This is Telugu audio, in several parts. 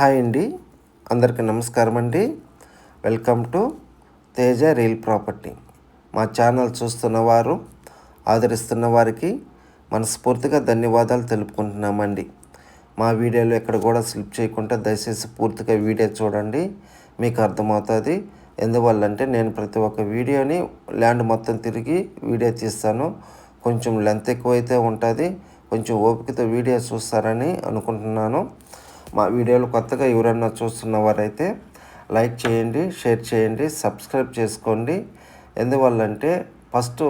హాయ్ అండి. అందరికీ నమస్కారం అండి. Welcome to Teja real property. మా ఛానల్ చూస్తున్న వారు ఆదరిస్తున్న వారికి మనస్ఫూర్తిగా ధన్యవాదాలు తెలుపుకుంటున్నామండి. మా వీడియోలు ఎక్కడ కూడా స్లిప్ చేయకుండా దయచేసి పూర్తిగా వీడియో చూడండి. మీకు అర్థమవుతుంది. ఎందువల్లంటే నేను ప్రతి ఒక్క వీడియోని ల్యాండ్ మొత్తం తిరిగి వీడియో తీస్తాను. కొంచెం లెంత్ ఎక్కువైతే ఉంటుంది. కొంచెం ఓపికతో వీడియో చూస్తారని అనుకుంటున్నాను. మా వీడియోలు కొత్తగా ఎవరన్నా చూస్తున్న వారైతే లైక్ చేయండి షేర్ చేయండి సబ్స్క్రైబ్ చేసుకోండి. ఎందువల్లంటే ఫస్ట్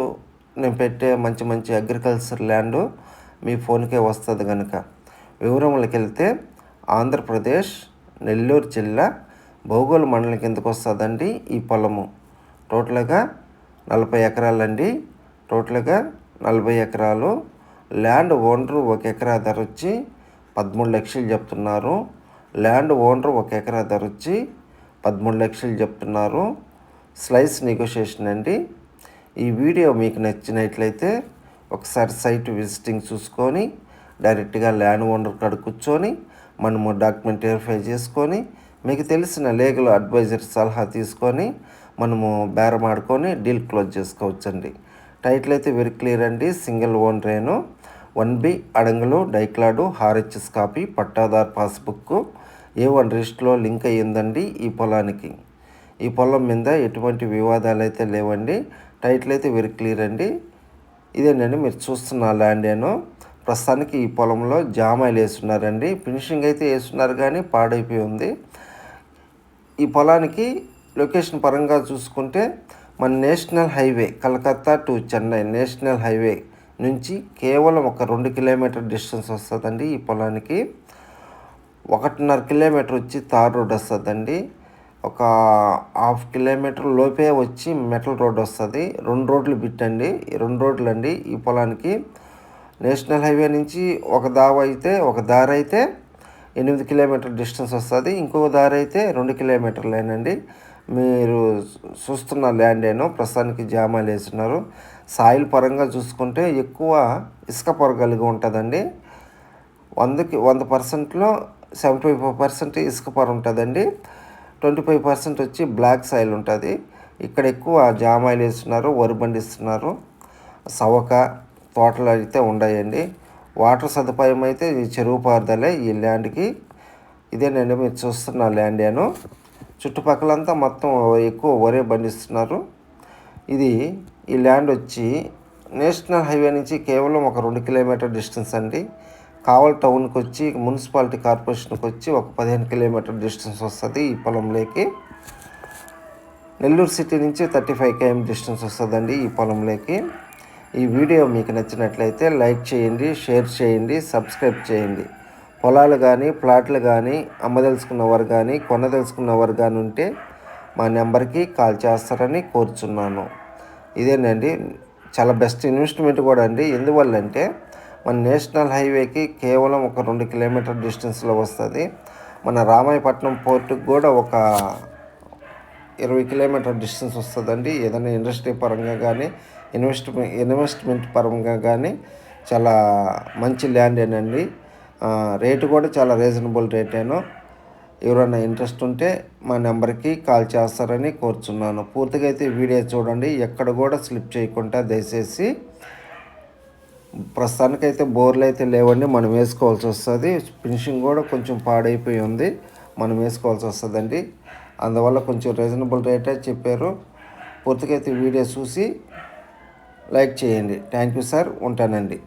నేను పెట్టే మంచి మంచి అగ్రికల్చర్ ల్యాండ్ మీ ఫోన్కే వస్తుంది కనుక వివరములకి వెళ్తే ఆంధ్రప్రదేశ్ నెల్లూరు జిల్లా భౌగోళ మండలం కిందకు వస్తుందండి ఈ పొలము. టోటల్గా నలభై ఎకరాలండి. టోటల్గా నలభై ఎకరాలు. ల్యాండ్ ఓనరు ఒక ఎకరా ధర వచ్చి పదమూడు లక్షలు చెప్తున్నారు. ల్యాండ్ ఓనర్ ఒక ఎకరా ధర వచ్చి పదమూడు లక్షలు చెప్తున్నారు. స్లైస్ నెగోషియేషన్ అండి. ఈ వీడియో మీకు నచ్చినట్లయితే ఒకసారి సైట్ విజిటింగ్ చూసుకొని డైరెక్ట్గా ల్యాండ్ ఓనర్ కాడ కూర్చొని మనము డాక్యుమెంట్ వెరిఫై చేసుకొని మీకు తెలిసిన లీగల్ అడ్వైజర్ సలహా తీసుకొని మనము బేరం ఆడుకొని డీల్ క్లోజ్ చేసుకోవచ్చండి. టైటిల్ అయితే వెరీ క్లియర్ అండి. Single own Renu one B అడంగులు డైక్లాడు హార్హెచ్ఎస్ కాపీ పట్టాదార్ పాస్బుక్ ఏ వన్ రిజిస్ట్లో లింక్ అయ్యిందండి ఈ పొలానికి? ఈ పొలం మీద ఎటువంటి వివాదాలు అయితే లేవండి. టైటిల్ అయితే వెరీ క్లియర్ అండి. ఇదేనండి మీరు చూస్తున్న ల్యాండ్ ఏను ప్రస్తుతానికి ఈ పొలంలో జామాయిలు వేస్తున్నారండి. ఫినిషింగ్ అయితే వేస్తున్నారు కానీ పాడైపోయి ఉంది. ఈ పొలానికి లొకేషన్ పరంగా చూసుకుంటే మన national highway Calcutta to Chennai national highway నుంచి కేవలం ఒక రెండు కిలోమీటర్ డిస్టెన్స్ వస్తుందండి ఈ పొలానికి. ఒకటిన్నర కిలోమీటర్ వచ్చి తార్ రోడ్ వస్తుందండి. ఒక హాఫ్ కిలోమీటర్ లోపే వచ్చి మెటల్ రోడ్ వస్తుంది. రెండు రోడ్లు బిట్టండి రెండు రోడ్లు అండి ఈ పొలానికి. నేషనల్ హైవే నుంచి ఒక దావ అయితే ఒక దారి అయితే ఎనిమిది కిలోమీటర్ డిస్టెన్స్ వస్తుంది. ఇంకొక దారి అయితే రెండు కిలోమీటర్లేనండి. మీరు చూస్తున్న ల్యాండ్ ఏనో ప్రస్తుతానికి జామాలు వేస్తున్నారు. సాయిల్ పరంగా చూసుకుంటే ఎక్కువ ఇసుక పొర కలిగి ఉంటుందండి. వందకి వంద పర్సెంట్లో సెవెంటీ ఫైవ్ పర్సెంట్ ఇసుక పొర ఉంటుందండి. ట్వంటీ ఫైవ్ పర్సెంట్ వచ్చి బ్లాక్ సాయిల్ ఉంటుంది. ఇక్కడ ఎక్కువ జామాయిలు వేస్తున్నారు వరి పండిస్తున్నారు సవక తోటలు అయితే ఉన్నాయండి. వాటర్ సదుపాయం అయితే ఈ చెరువు పారుదలే ఈ ల్యాండ్కి. ఇదేనండి మీరు చూస్తున్న ల్యాండెను చుట్టుపక్కలంతా మొత్తం ఎక్కువ వరే పండిస్తున్నారు ఇది ఈ ల్యాండ్ వచ్చి నేషనల్ హైవే నుంచి కేవలం ఒక రెండు కిలోమీటర్ డిస్టెన్స్ అండి. కావల్ టౌన్కి వచ్చి మున్సిపాలిటీ కార్పొరేషన్కి వచ్చి ఒక పదిహేను కిలోమీటర్ డిస్టెన్స్ వస్తుంది ఈ పొలంలోకి నెల్లూరు సిటీ నుంచి థర్టీ ఫైవ్ కేఎం డిస్టెన్స్ వస్తుందండి ఈ పొలంలోకి ఈ వీడియో మీకు నచ్చినట్లయితే లైక్ చేయండి షేర్ చేయండి సబ్స్క్రైబ్ చేయండి. పొలాలు కానీ ప్లాట్లు కానీ అమ్మదలుచుకున్నవారు కానీ కొనదలుచుకున్నవారు కానీ ఉంటే మా నెంబర్కి కాల్ చేస్తారని కోరుచున్నాను. ఇదేనండి. చాలా బెస్ట్ ఇన్వెస్ట్మెంట్ కూడా అండి. ఎందువల్ల అంటే మన నేషనల్ హైవేకి కేవలం ఒక రెండు కిలోమీటర్ డిస్టెన్స్లో వస్తుంది. మన రామాయపట్నం పోర్టుకు కూడా ఒక ఇరవై కిలోమీటర్ డిస్టెన్స్ వస్తుందండి. ఏదైనా ఇండస్ట్రీ పరంగా కానీ ఇన్వెస్ట్మెంట్ ఇన్వెస్ట్మెంట్ పరంగా కానీ చాలా మంచి ల్యాండేనండి. రేటు కూడా చాలా రీజనబుల్ రేటేను. ఎవరైనా ఇంట్రెస్ట్ ఉంటే మా నెంబర్కి కాల్ చేస్తారని కోరుచున్నాను. పూర్తిగా అయితే వీడియో చూడండి. ఎక్కడ కూడా స్లిప్ చేయకుండా దయచేసి ప్రస్తుతానికైతే బోర్లు అయితే లేవండి. మనం వేసుకోవాల్సి వస్తుంది. ఫినిషింగ్ కూడా కొంచెం పాడైపోయి ఉంది. మనం వేసుకోవాల్సి వస్తుందండి. అందువల్ల కొంచెం రీజనబుల్ రేటే చెప్పారు. పూర్తిగా అయితే వీడియో చూసి లైక్ చేయండి. Thank you sir. ఉంటానండి.